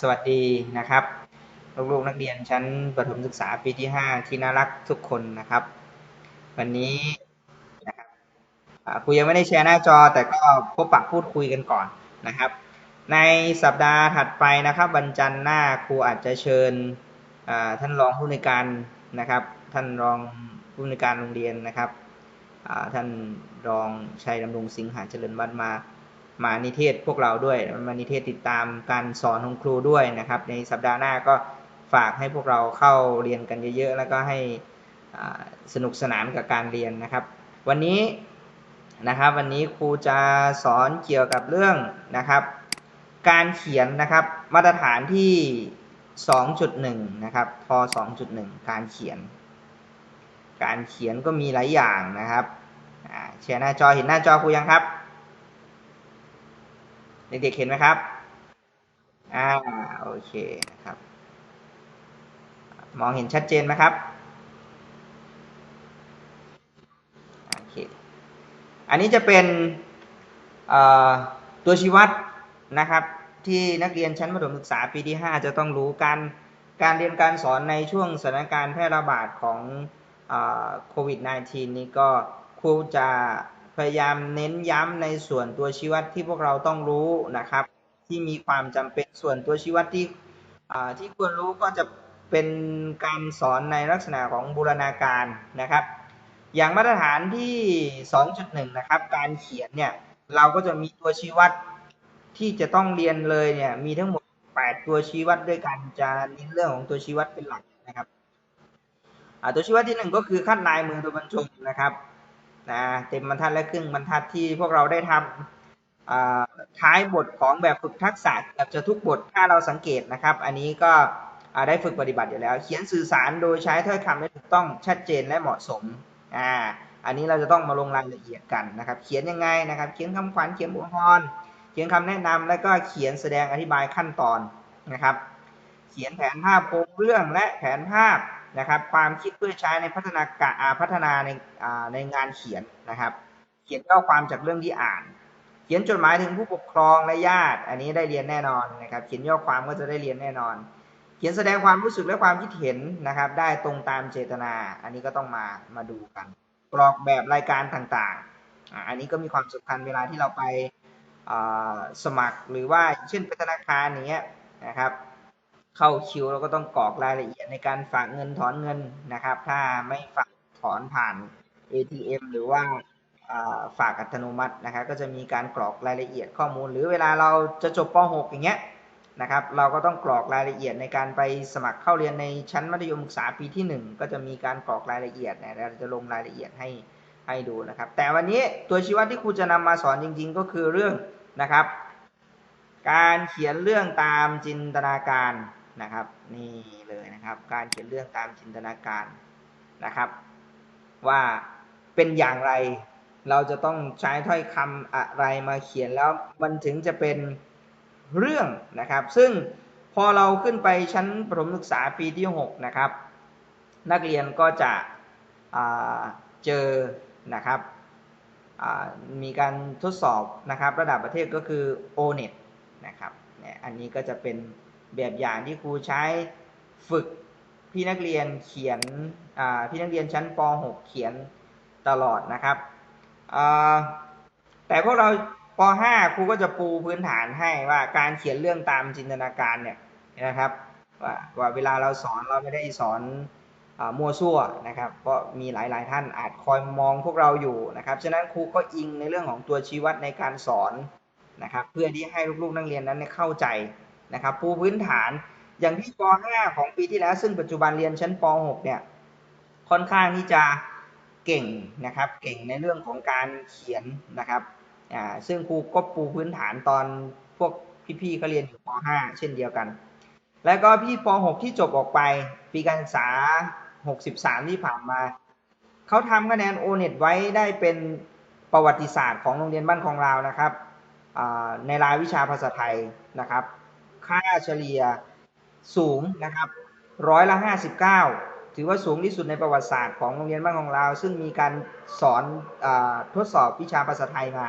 สวัสดีนะครับ ลูกๆนักเรียนชั้นประถมศึกษาปีที่ 5 ที่น่ารักทุกคนนะครับ วันนี้นะครับครูยังไม่ได้แชร์หน้าจอแต่ก็พบปะพูดคุยกันก่อนนะครับ ในสัปดาห์ถัดไปนะครับวันจันทร์หน้าครูอาจจะเชิญท่านรองผู้ในการนะครับ ท่านรองผู้ในการโรงเรียนนะครับท่านรองชัยดำรงสิงหาเจริญวัฒนมา มานิเทศพวกเราด้วย มานิเทศติดตามการสอนของครูด้วยนะครับ ในสัปดาห์หน้าก็ฝากให้พวกเราเข้าเรียนกันเยอะๆ แล้วก็ให้สนุกสนานกับการเรียนนะครับ วันนี้นะครับวันนี้ครูจะสอนเกี่ยวกับเรื่องนะครับ การเขียนนะครับมาตรฐานที่ 2.1 นะครับพ2.1 การเขียน การเขียนก็มีหลายอย่างนะครับแชร์หน้าจอเห็นหน้าจอครูยังครับ เด็กๆเห็นไหมครับอ่าโอเคนะครับ มองเห็นชัดเจนไหมครับโอเคอันนี้จะเป็นตัวชี้วัดนะครับ ที่นักเรียนชั้นประถมศึกษาปีที่ 5 จะต้องรู้การการเรียนการสอนในช่วงสถานการณ์แพร่ระบาดของโควิด -19 นี้ก็ครูจะ พยายามเน้นย้ำในส่วนตัวชี้วัดที่พวกเราต้องรู้นะครับ ที่มีความจำเป็นส่วนตัวชี้วัดที่ที่ควรรู้ก็จะเป็นการสอนในลักษณะของบูรณาการนะครับ อย่างมาตรฐานที่ 2.1 นะครับ การเขียนเนี่ยเราก็จะมีตัวชี้วัดที่จะต้องเรียนเลยเนี่ยมีทั้งหมด 8 ตัวชี้วัดด้วยกันจะเน้นเรื่องของตัวชี้วัดเป็นหลักนะครับตัวชี้วัดที่ 1 ก็คือขั้นลายมือตัวบรรจงนะครับ นะเต็มบรรทัดและครึ่งบรรทัดที่พวกเราได้ทำท้ายบทของแบบฝึกทักษะแบบจะทุกบทถ้าเราสังเกตนะครับ อันนี้ก็ได้ฝึกปฏิบัติอยู่แล้ว เขียนสื่อสารโดยใช้ถ้อยคำได้ถูกต้องชัดเจนและเหมาะสมอ่าอันนี้เราจะต้องมาลงรายละเอียดกันนะครับ เขียนยังไงนะครับ เขียนคำขวัญเขียนบทพรเขียนคำแนะนำแล้วก็เขียนแสดงอธิบายขั้นตอนนะครับ เขียนแผนภาพโครงเรื่องและแผนภาพ นะครับ ความคิดเพื่อใช้ในพัฒนาการพัฒนาในในงานเขียนนะครับ เขียนข้อความจากเรื่องที่อ่าน เขียนจดหมายถึงผู้ปกครองและญาติ อันนี้ได้เรียนแน่นอนนะครับ เขียนย่อความก็จะได้เรียนแน่นอน เขียนแสดงความรู้สึกและความคิดเห็นนะครับ ได้ตรงตามเจตนา อันนี้ก็ต้องมามาดูกัน กรอกแบบรายการต่างๆ อันนี้ก็มีความสำคัญเวลาที่เราไปสมัครหรือว่าเช่นเป็นธนาคารอย่างเงี้ยนะครับ เข้าคิวเราก็ต้องกรอกรายละเอียดในการฝากเงินถอนเงินนะครับ ถ้าไม่ฝากถอนผ่าน ATM หรือว่าฝากอัตโนมัตินะครับก็จะมีการกรอกรายละเอียดข้อมูล หรือเวลาเราจะจบป .6 อย่างเงี้ยนะครับ เราก็ต้องกรอกรายละเอียดในการไปสมัครเข้าเรียนในชั้นมัธยมศึกษาปีที่ 1 ก็จะมีการกรอกรายละเอียดนะเราจะลงรายละเอียดให้ให้ดูนะครับ แต่วันนี้ตัวชี้วัดที่ครูจะนำมาสอนจริง ๆ ก็คือเรื่องนะครับ การเขียนเรื่องตามจินตนาการ นะครับ นี่เลยนะครับ การเขียนเรื่องตามจินตนาการนะครับ ว่าเป็นอย่างไรเราจะต้องใช้ถ้อยคำอะไรมาเขียนแล้วมันถึงจะเป็นเรื่องนะครับ ซึ่งพอเราขึ้นไปชั้นประถมศึกษาปีที่ 6 นะครับ นักเรียนก็จะเจอนะครับมีการทดสอบนะครับ ระดับประเทศก็คือ O-NET นะครับเนี่ยอันนี้ก็จะเป็น แบบอย่างที่ครูใช้ฝึกพี่นักเรียนเขียนพี่นักเรียนชั้นป .6 เขียนตลอดนะครับแต่พวกเราป .5 ครูก็จะปูพื้นฐานให้ว่าการเขียนเรื่องตามจินตนาการเนี่ยนะครับว่าว่าเวลาเราสอนเราไม่ได้สอนมั่วซั่วนะครับก็มีหลาย ๆ ท่านอาจคอยมองพวกเราอยู่นะครับฉะนั้นครูก็อิงในเรื่องของตัวชี้วัดในการสอนนะครับเพื่อที่ให้ลูกๆนักเรียนนั้นเข้าใจ นะครับปูพื้นฐานอย่างที่ป .5 ของปีที่แล้ว ซึ่งปัจจุบันเรียนชั้นป .6 เนี่ยค่อนข้างที่จะเก่งนะครับเก่งในเรื่องของการเขียนนะครับอ่าซึ่งครูก็ปูพื้นฐานตอนพวกพี่ๆเขาเรียนอยู่ป .5 เช่นเดียวกัน แล้วก็พี่ป .6 ที่จบออกไป ปีการศึกษา 63 ที่ผ่านมาเขาทำคะแนนโอเน็ตไว้ได้เป็นประวัติศาสตร์ของโรงเรียนบ้านของเรานะครับในรายวิชาภาษาไทยนะครับ ค่าเฉลี่ยสูงนะครับร้อยละห้าสิบเก้าถือว่าสูงที่สุดในประวัติศาสตร์ของโรงเรียนบ้านของเรา ซึ่งมีการสอนอทดสอบวิชาภาษาไทยมา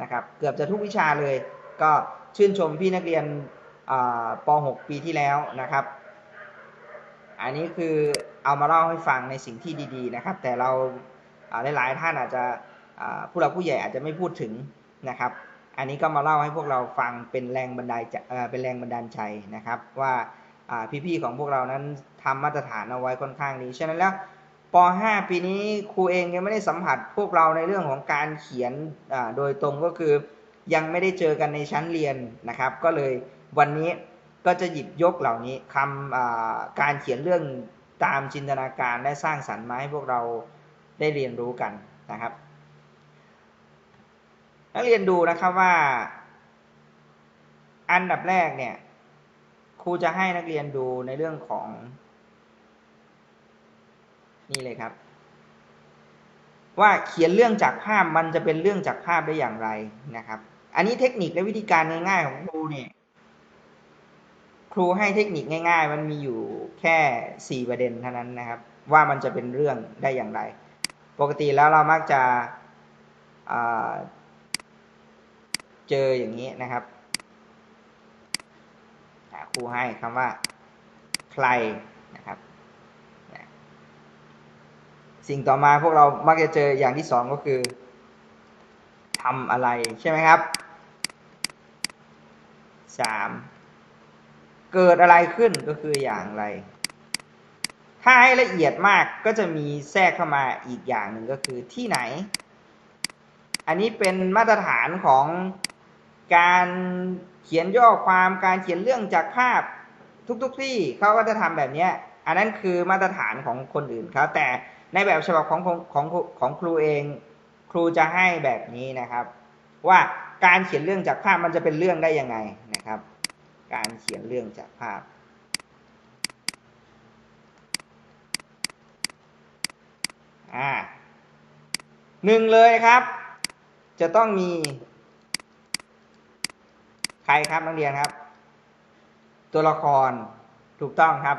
นะครับเกือบจะทุกวิชาเลย ก็ชื่นชมพี่นักเรียนป .6 ปีที่แล้วนะครับ อันนี้คือเอามาเล่าให้ฟังในสิ่งที่ดีๆนะครับ แต่เราหลายๆท่านอาจจะผู้หลักผู้ใหญ่อาจจะไม่พูดถึงนะครับ อันนี้ก็มาเล่าให้พวกเราฟังเป็นแรงบันดาลใจเป็นแรงบันดาลใจนะครับ ว่าพี่ๆของพวกเรานั้นทำมาตรฐานเอาไว้ค่อนข้างดีฉะนั้นแล้วป .5 ปีนี้ครูเองยังไม่ได้สัมผัสพวกเราในเรื่องของการเขียนโดยตรงก็คือยังไม่ได้เจอกันในชั้นเรียนนะครับ ก็เลยวันนี้ก็จะหยิบยกเหล่านี้คำการเขียนเรื่องตามจินตนาการและสร้างสรรค์มาให้พวกเราได้เรียนรู้กันนะครับ นักเรียนดูนะครับว่า อันดับแรกเนี่ย ครูจะให้นักเรียนดูในเรื่องของ นี่เลยครับ ว่าเขียนเรื่องจากภาพมันจะเป็นเรื่องจากภาพได้อย่างไรนะครับ อันนี้เทคนิคและวิธีการง่ายๆของครูเนี่ยครูให้เทคนิคง่าย ๆ มันมีอยู่แค่สี่ประเด็นเท่านั้นนะครับ ว่ามันจะเป็นเรื่องได้อย่างไร ปกติแล้วเรามักจะ เจออย่างนี้นะครับครูให้คำว่าใครนะครับสิ่งต่อมาพวกเรามักจะเจออย่างที่สองก็คือทำอะไรใช่ไหมครับสามเกิดอะไรขึ้นก็คืออย่างไร ถ้าให้ละเอียดมากก็จะมีแทรกเข้ามาอีกอย่างหนึ่งก็คือที่ไหน อันนี้เป็นมาตรฐานของ การเขียนย่อความการเขียนเรื่องจากภาพทุกๆทที่เขาก็จะทำแบบเนี้ยอันนั้นคือมาตรฐานของคนอื่นเขาแต่ในแบบฉบับของของของของครูเอง ครูจะให้แบบนี้นะครับ ว่าการเขียนเรื่องจากภาพมันจะเป็นเรื่องได้ยังไงนะครับ การเขียนเรื่องจากภาพ อ่าหนึ่งเลยครับ จะต้องมี ใครครับนักเรียนครับ ตัวละครถูกต้องครับ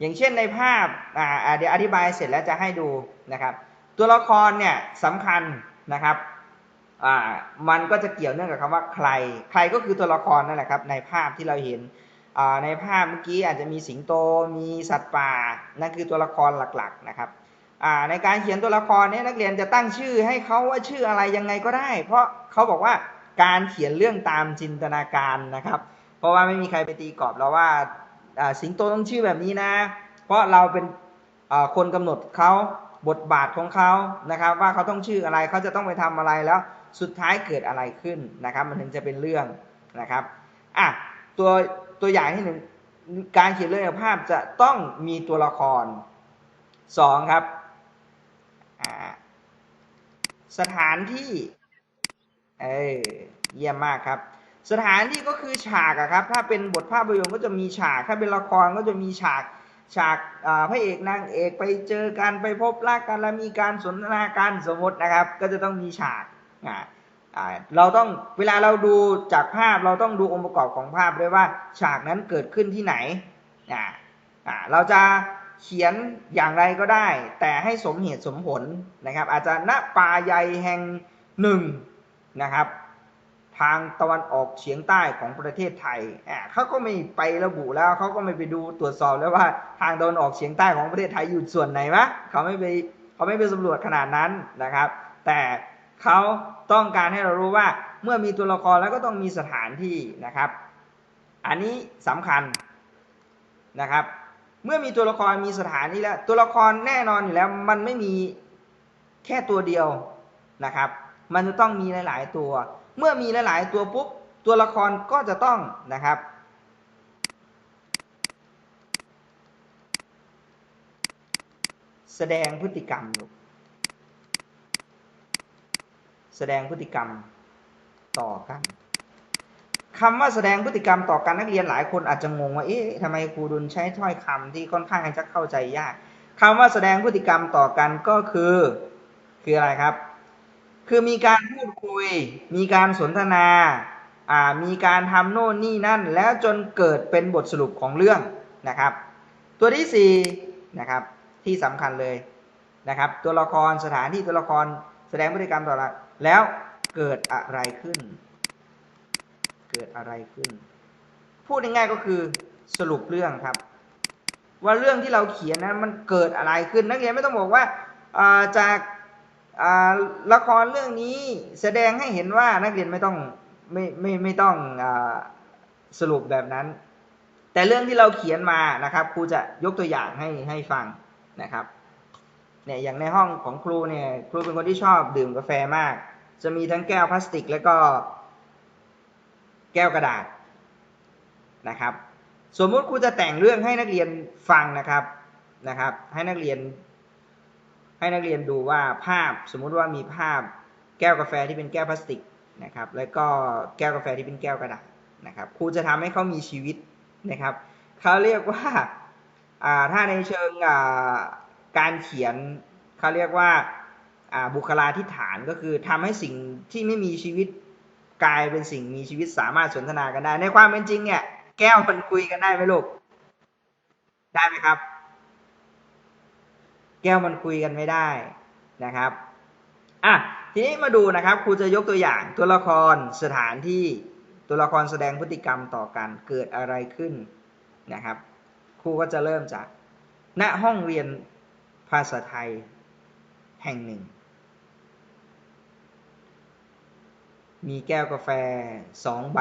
อย่างเช่นในภาพอ่าเดี๋ยวอธิบายเสร็จแล้วจะให้ดูนะครับ ตัวละครเนี่ยสำคัญนะครับอ่ามันก็จะเกี่ยวเนื่องกับคำว่าใคร ใครก็คือตัวละครนั่นแหละครับ ในภาพที่เราเห็นอ่าในภาพเมื่อกี้อาจจะมีสิงโตมีสัตว์ป่านั่นคือตัวละครหลักๆนะครับอ่าในการเขียนตัวละครเนี่ยนักเรียนจะตั้งชื่อให้เขาว่าชื่ออะไรยังไงก็ได้ เพราะเขาบอกว่า การเขียนเรื่องตามจินตนาการนะครับ เพราะว่าไม่มีใครไปตีกรอบเราว่าอ่าสิงโตต้องชื่อแบบนี้นะ เพราะเราเป็นคนกำหนดเขาบทบาทของเขานะครับ ว่าเขาต้องชื่ออะไรเขาจะต้องไปทำอะไรแล้วสุดท้ายเกิดอะไรขึ้นนะครับ มันถึงจะเป็นเรื่องนะครับอะตัวตัวอย่างที่หนึ่งการเขียนเรื่องภาพจะต้องมีตัวละครสองครับสถานที่ เออเยี่ยมมากครับ สถานที่ก็คือฉากอะครับ ถ้าเป็นบทภาพยนตร์ก็จะมีฉาก ถ้าเป็นละครก็จะมีฉากฉากพระเอกนางเอกไปเจอกันไปพบรักกันแล้วมีการสนทนากันสมมตินะครับ ก็จะต้องมีฉากอ่าเราต้องเวลาเราดูจากภาพเราต้องดูองค์ประกอบของภาพด้วยว่า ฉากนั้นเกิดขึ้นที่ไหนอ่าเราจะเขียนอย่างไรก็ได้ แต่ให้สมเหตุสมผลนะครับ อาจจะณป่าใหญ่แห่งหนึ่ง นะครับ ทางตะวันออกเฉียงใต้ของประเทศไทยอ่าเขาก็ไม่ไประบุแล้วเขาก็ไม่ไปดูตรวจสอบแล้วว่าทางตะวันออกเฉียงใต้ของประเทศไทยอยู่ส่วนไหนวะเขาไม่ไปเขาไม่ไปสำรวจขนาดนั้นนะครับ แต่เขาต้องการให้เรารู้ว่าเมื่อมีตัวละครแล้วก็ต้องมีสถานที่นะครับ อันนี้สำคัญนะครับ เมื่อมีตัวละครมีสถานที่แล้ว ตัวละครแน่นอนอยู่แล้ว มันไม่มีแค่ตัวเดียวนะครับ มันจะต้องมีหลาย ๆ ตัว เมื่อมีหลาย ๆ ตัวปุ๊บตัวละครก็จะต้องนะครับ แสดงพฤติกรรมลูกแสดงพฤติกรรมต่อกันคำว่าแสดงพฤติกรรมต่อกันนักเรียนหลายคนอาจจะงงว่าเอ๊ะทำไมครูดุลใช้ถ้อยคำที่ค่อนข้างจะเข้าใจยากคำว่าแสดงพฤติกรรมต่อกันก็คือ คืออะไรครับ คือมีการพูดคุย มีการสนทนาอ่ามีการทำโน่นนี่นั่น แล้วจนเกิดเป็นบทสรุปของเรื่องนะครับ ตัวที่สี่นะครับที่สำคัญเลยนะครับ ตัวละครสถานที่ตัวละครแสดงพฤติกรรมต่อกันแล้วเกิดอะไรขึ้น เกิดอะไรขึ้น พูดง่ายๆก็คือสรุปเรื่องครับ ว่าเรื่องที่เราเขียนนั้นมันเกิดอะไรขึ้น นักเรียนไม่ต้องบอกว่าจาก ละครเรื่องนี้แสดงให้เห็นว่านักเรียนไม่ต้องไม่ไม่ไม่ต้องอสรุปแบบนั้น แต่เรื่องที่เราเขียนมานะครับครูจะยกตัวอย่างให้ให้ฟังนะครับเนี่ยอย่างในห้องของครูเนี่ยครูเป็นคนที่ชอบดื่มกาแฟมาก จะมีทั้งแก้วพลาสติก แล้วก็แก้วกระดาษนะครับ สมมุติครูจะแต่งเรื่องให้นักเรียนฟังนะครับนะครับ ให้นักเรียน ให้นักเรียนดูว่าภาพสมมุติว่ามีภาพแก้วกาแฟที่เป็นแก้วพลาสติกนะครับ แล้วก็แก้วกาแฟที่เป็นแก้วกระดาษนะครับครูจะทำให้เขามีชีวิตนะครับเขาเรียกว่าาถ้าในเชิงการเขียนเขาเรียกว่าาบุคลาธิฐานก็คือทำให้สิ่งที่ไม่มีชีวิตกลายเป็นสิ่งมีชีวิตสามารถสนทนากันได้ ในความเป็นจริงเนี่ยแก้วมันคุยกันได้ไหมลูก ได้ไหมครับ แก้วมันคุยกันไม่ได้นะครับอะทีนี้มาดูนะครับครูจะยกตัวอย่างตัวละครสถานที่ตัวละครแสดงพฤติกรรมต่อกันเกิดอะไรขึ้นนะครับ ครูก็จะเริ่มจากณห้องเรียนภาษาไทยแห่งหนึ่ง มีแก้วกาแฟสองใบ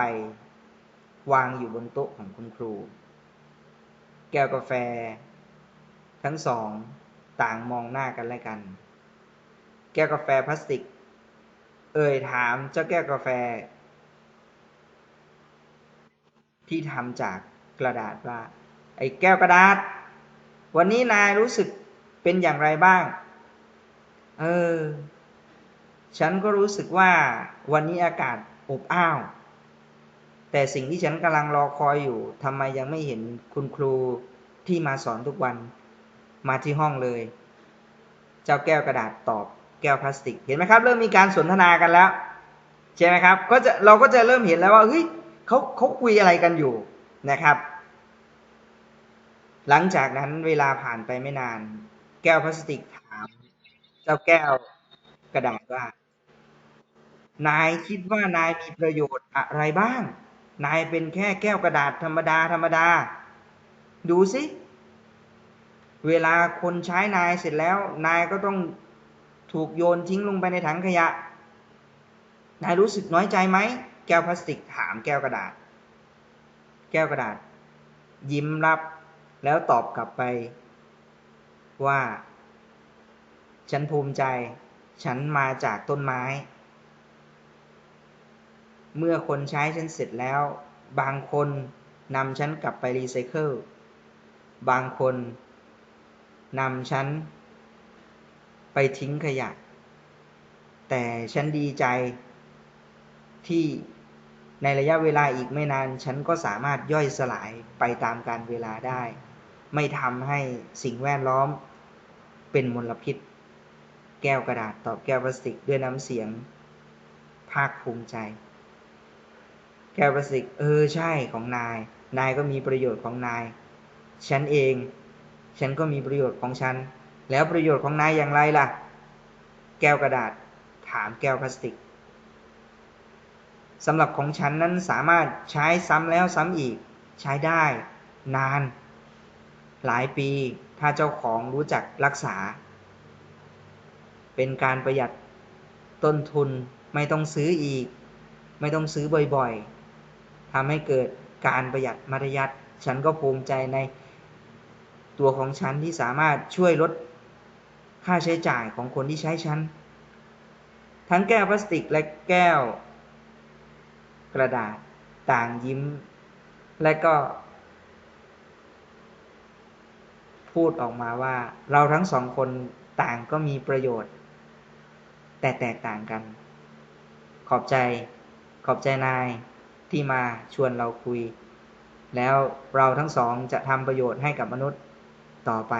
วางอยู่บนโต๊ะของคุณครู แก้วกาแฟ ทั้งสอง ต่างมองหน้ากันและกัน แก้วกาแฟพลาสติก เอ่ยถามเจ้าแก้วกาแฟ ที่ทำจากกระดาษว่า ไอ้แก้วกระดาษ วันนี้นายรู้สึกเป็นอย่างไรบ้าง เออ ฉันก็รู้สึกว่าวันนี้อากาศอบอ้าว แต่สิ่งที่ฉันกำลังรอคอยอยู่ทำไมยังไม่เห็นคุณครูที่มาสอนทุกวัน มาที่ห้องเลย เจ้าแก้วกระดาษตอบแก้วพลาสติก เห็นไหมครับ เริ่มมีการสนทนากันแล้วใช่ไหมครับ ก็จะเราก็จะเริ่มเห็นแล้วว่าเฮ้ยเขาเขาคุยอะไรกันอยู่นะครับ หลังจากนั้นเวลาผ่านไปไม่นาน แก้วพลาสติกถาม เจ้าแก้วกระดาษว่านายคิดว่านายมีประโยชน์อะไรบ้าง นายเป็นแค่แก้วกระดาษธรรมดาธรรมดา ดูสิ เวลาคนใช้นายเสร็จแล้ว นายก็ต้องถูกโยนทิ้งลงไปในถังขยะ นายรู้สึกน้อยใจไหม แก้วพลาสติกถามแก้วกระดาษ แก้วกระดาษ ยิ้มรับแล้วตอบกลับไป ว่า ฉันภูมิใจ ฉันมาจากต้นไม้ เมื่อคนใช้ฉันเสร็จแล้ว บางคนนำฉันกลับไปรีไซเคิล บางคน นำฉันไปทิ้งขยะ แต่ฉันดีใจที่ในระยะเวลาอีกไม่นาน ฉันก็สามารถย่อยสลายไปตามการเวลาได้ ไม่ทำให้สิ่งแวดล้อมเป็นมลพิษ แก้วกระดาษตอบแก้วพลาสติกด้วยน้ำเสียง ภาคภูมิใจ แก้วพลาสติก เออใช่ของนาย นายก็มีประโยชน์ของนาย ฉันเอง ฉันก็มีประโยชน์ของฉัน แล้วประโยชน์ของนายอย่างไรล่ะ แก้วกระดาษ ถามแก้วพลาสติกสำหรับของฉันนั้นสามารถใช้ซ้ำแล้วซ้ำอีก ใช้ได้ นาน หลายปีถ้าเจ้าของรู้จักรักษา เป็นการประหยัดต้นทุนไม่ต้องซื้ออีก ไม่ต้องซื้อบ่อยๆทำให้เกิดการประหยัดมัธยัติฉันก็ภูมิใจใน ตัวของฉันที่สามารถช่วยลดค่าใช้จ่ายของคนที่ใช้ฉัน ทั้งแก้วพลาสติกและแก้ว กระดาษต่างยิ้ม และก็ พูดออกมาว่า เราทั้งสองคนต่างก็มีประโยชน์ แต่แตกต่างกัน ขอบใจ ขอบใจนายที่มาชวนเราคุย แล้วเราทั้งสองจะทำประโยชน์ให้กับมนุษย์ ต่อไป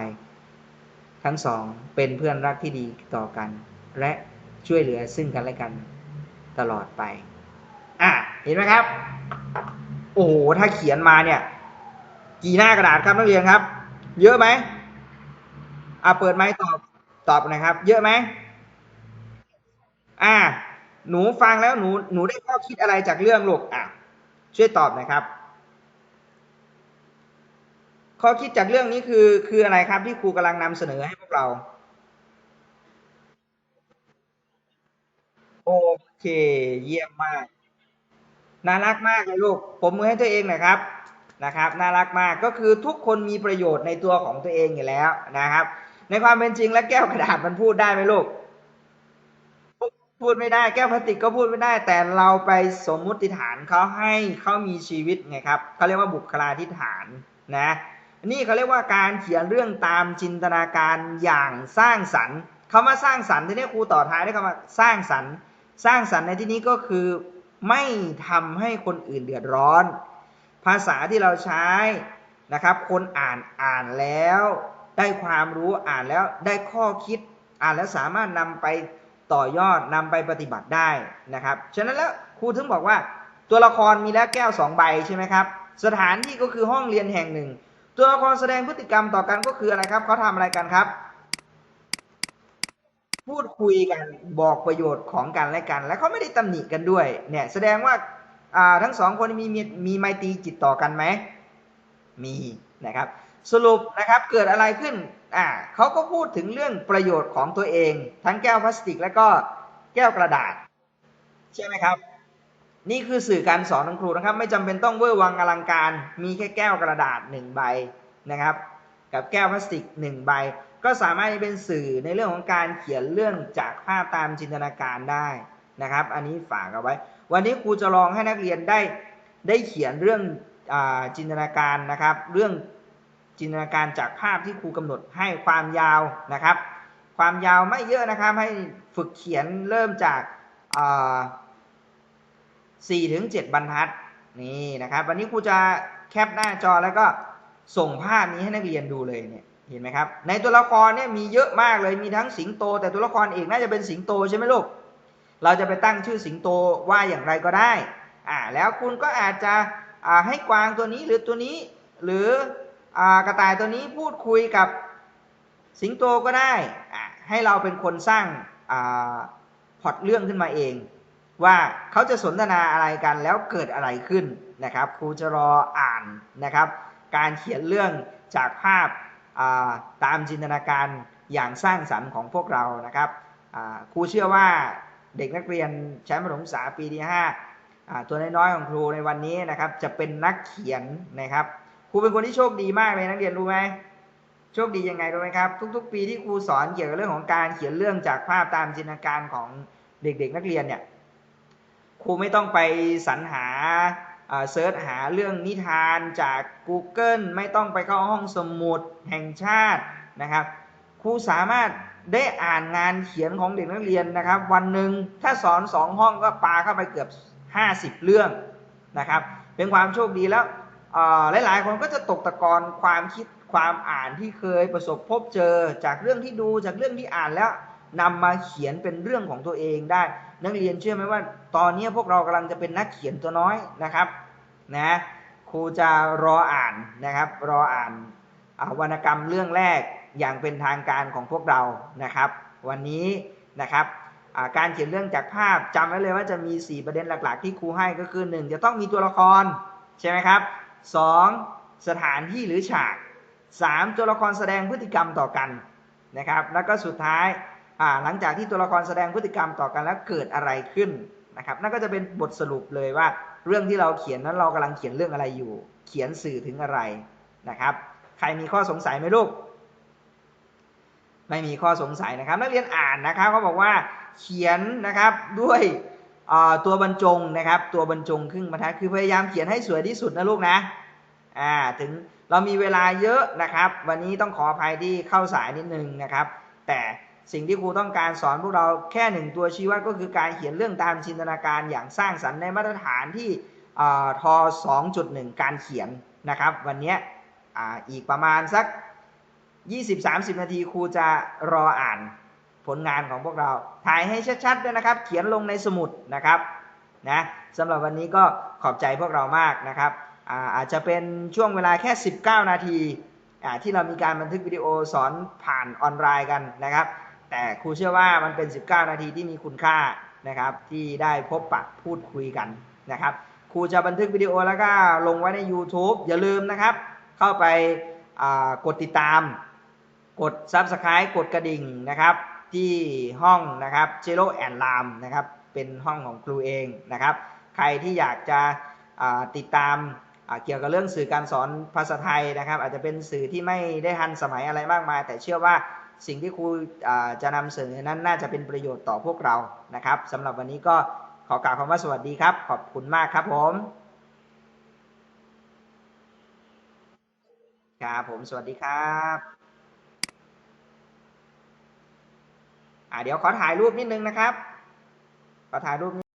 ทั้งสองเป็นเพื่อนรักที่ดีต่อกัน และช่วยเหลือซึ่งกันและกันตลอดไป อะ เห็นไหมครับ โอ้โห ถ้าเขียนมาเนี่ย กี่หน้ากระดาษครับนักเรียนครับ เยอะไหมอะเปิดไหมตอบตอบนะครับ เยอะไหมอ่า หนูฟังแล้วหนูหนูได้ข้อคิดอะไรจากเรื่องลูกอะช่วยตอบน่อยครับ ข้อคิดจากเรื่องนี้คือคืออะไรครับที่ครูกำลังนำเสนอให้พวกเรา โอเค เยี่ยมมาก น่ารักมากเลยลูกผมมือให้ตัวเองหน่อยครับนะครับน่ารักมากก็คือทุกคนมีประโยชน์ในตัวของตัวเองอยู่แล้วนะครับ ในความเป็นจริงแล้วแก้วกระดาษมันพูดได้ไหมลูกพูดไม่ได้แก้วพลาสติกก็พูดไม่ได้ แต่เราไปสมมุติฐานเขาให้เขามีชีวิตไงครับเขาเรียกว่าบุคลาธิฐานนะ นี่เขาเรียกว่าการเขียนเรื่องตามจินตนาการอย่างสร้างสรรค์คำว่าสร้างสรรค์ที่นี่ครูต่อท้ายด้วยคำว่าสร้างสรรค์ สร้างสรรค์ในที่นี้ก็คือไม่ทำให้คนอื่นเดือดร้อน ภาษาที่เราใช้นะครับ คนอ่านอ่านแล้ว ได้ความรู้อ่านแล้วได้ข้อคิดอ่านแล้วสามารถนำไปต่อยอดนำไปปฏิบัติได้นะครับ ฉะนั้นแล้วครูถึงบอกว่าตัวละครมีแล้วแก้วสองใบใช่ไหมครับ สถานที่ก็คือห้องเรียนแห่งหนึ่ง ตัวละครแสดงพฤติกรรมต่อกันก็คืออะไรครับเขาทำอะไรกันครับ พูดคุยกันบอกประโยชน์ของกันและกัน และเขาไม่ได้ตำหนิกันด้วยเนี่ยแสดงว่าทั้งสองคนมีมีมีไมตรีจิตต่อกันไหมมีนะครับสรุปนะครับเกิดอะไรขึ้นอ่าเขาก็พูดถึงเรื่องประโยชน์ของตัวเอง ทั้งแก้วพลาสติก และก็แก้วกระดาษ ใช่ไหมครับ นี่คือสื่อการสอนของครูนะครับ ไม่จำเป็นต้องเวอร์วังอลังการ มีแค่แก้วกระดาษหนึ่งใบนะครับ กับแก้วพลาสติกหนึ่งใบ ก็สามารถจะเป็นสื่อในเรื่องของการเขียนเรื่องจากภาพตามจินตนาการได้นะครับ อันนี้ฝากเอาไว้ วันนี้ครูจะลองให้นักเรียนได้ได้เขียนเรื่องอจินตนาการนะครับ เรื่องจินตนาการจากภาพที่ครูกำหนดให้ความยาวนะครับ ความยาวไม่เยอะนะครับให้ฝึกเขียนเริ่มจาก สี่ถึงเจ็ดบรรทัดนี่นะครับ วันนี้ครูจะแคปหน้าจอแล้วก็ส่งภาพนี้ให้นักเรียนดูเลยเนี่ยเห็นไหมครับ ในตัวละครเนี่ยมีเยอะมากเลยมีทั้งสิงโต แต่ตัวละครเอกน่าจะเป็นสิงโตใช่ไหมลูกเราจะไปตั้งชื่อสิงโตว่าอย่างไรก็ได้อ่าแล้วคุณก็อาจจะอ่าให้กวางตัวนี้หรือตัวนี้ หรืออกระต่ายตัวนี้พูดคุยกับสิงโตก็ได้ให้เราเป็นคนสร้างอพอดเรื่องขึ้นมาเอง ว่าเขาจะสนทนาอะไรกันแล้วเกิดอะไรขึ้นนะครับครูจะรออ่านนะครับ การเขียนเรื่องจากภาพตามจินตนาการอย่างสร้างสรรค์ของพวกเรานะครับครูเชื่อว่าเด็กนักเรียนชั้นประถมศึกษาปีที่5ตัวน้อยๆของครูในวันนี้นะครับ จะเป็นนักเขียนนะครับครูเป็นคนที่โชคดีมากเลยนักเรียนรู้ไหมโชคดียังไงรู้ไหมครับ ทุก ๆ ปีที่ครูสอนเกี่ยวกับเรื่องของการเขียนเรื่องจากภาพตามจินตนาการของเด็ก ๆ นักเรียนเนี่ย ครูไม่ต้องไปสรรหาเซิร์ชหาเรื่องนิทานจาก Google ไม่ต้องไปเข้าห้องสมุดแห่งชาตินะครับ ครูสามารถได้อ่านงานเขียนของเด็กนักเรียนนะครับ วันหนึ่งถ้าสอนสองห้องก็ปาเข้าไปเกือบ 50 เรื่องนะครับ เป็นความโชคดีแล้วหลายๆ คนก็จะตกตะกอนความคิดความอ่านที่เคยประสบพบเจอจากเรื่องที่ดูจากเรื่องที่อ่านแล้วนำมาเขียนเป็นเรื่องของตัวเองได้ นักเรียนเชื่อไหมว่า ตอนนี้พวกเรากำลังจะเป็นนักเขียนตัวน้อยนะครับนะครูจะรออ่านนะครับรออ่านวรรณกรรมเรื่องแรกอย่างเป็นทางการของพวกเรานะครับ วันนี้นะครับการเขียนเรื่องจากภาพจำไว้เลยว่าจะมี 4 ประเด็นหลัก ๆ ที่ครูให้ก็คือ 1 จะต้องมีตัวละครใช่ไหมครับ 2. สถานที่หรือฉาก 3. ตัวละครแสดงพฤติกรรมต่อกันนะครับ แล้วก็สุดท้าย หลังจากที่ตัวละครแสดงพฤติกรรมต่อกันแล้วเกิดอะไรขึ้นนะครับนั่นก็จะเป็นบทสรุปเลยว่า เรื่องที่เราเขียนนั้นเรากำลังเขียนเรื่องอะไรอยู่ เขียนสื่อถึงอะไรนะครับ ใครมีข้อสงสัยไหมลูก ไม่มีข้อสงสัยนะครับ นักเรียนอ่านนะครับเขาบอกว่าเขียนนะครับด้วยตัวบรรจงนะครับ ตัวบรรจงครึ่งบรรทัดคือพยายามเขียนให้สวยที่สุดนะลูกนะอ่าถึงเรามีเวลาเยอะนะครับ วันนี้ต้องขออภัยที่เข้าสายนิดนึงนะครับ แต่ สิ่งที่ครูต้องการสอนพวกเราแค่หนึ่งตัวชี้วัดก็คือการเขียนเรื่องตามจินตนาการอย่างสร้างสรรค์ในมาตรฐานที่ทอ2.1 การเขียนนะครับ วันนี้อีกประมาณสัก 20-30 นาทีครูจะรออ่านผลงานของพวกเรา ถ่ายให้ชัดๆด้วยนะครับ เขียนลงในสมุดนะครับนะสำหรับวันนี้ก็ขอบใจพวกเรามากนะครับอาอาจจะเป็นช่วงเวลาแค่ 19 นาทีที่เรามีการบันทึกวิดีโอสอนผ่านออนไลน์กันนะครับ แต่ครูเชื่อว่ามันเป็น 19 นาทีที่มีคุณค่านะครับ ที่ได้พบปะพูดคุยกันนะครับ ครูจะบันทึกวิดีโอแล้วก็ลงไว้ใน YouTube อย่าลืมนะครับ เข้าไปกดติดตาม กด Subscribe กดกระดิ่งนะครับ ที่ห้องนะครับเจโรแอนลามนะครับ เป็นห้องของครูเองนะครับ ใครที่อยากจะติดตามเกี่ยวกับเรื่องสื่อการสอนภาษาไทยนะครับ อาจจะเป็นสื่อที่ไม่ได้ทันสมัยอะไรมากมาย แต่เชื่อว่า สิ่งที่ครูจะนำเสนอนั้นน่าจะเป็นประโยชน์ต่อพวกเรานะครับสำหรับวันนี้ก็ขอกล่าวคำว่าสวัสดีครับ ขอบคุณมากครับผมครับผมสวัสดีครับอ่าเดี๋ยวขอถ่ายรูปนิดนึงนะครับขอถ่ายรูปนิด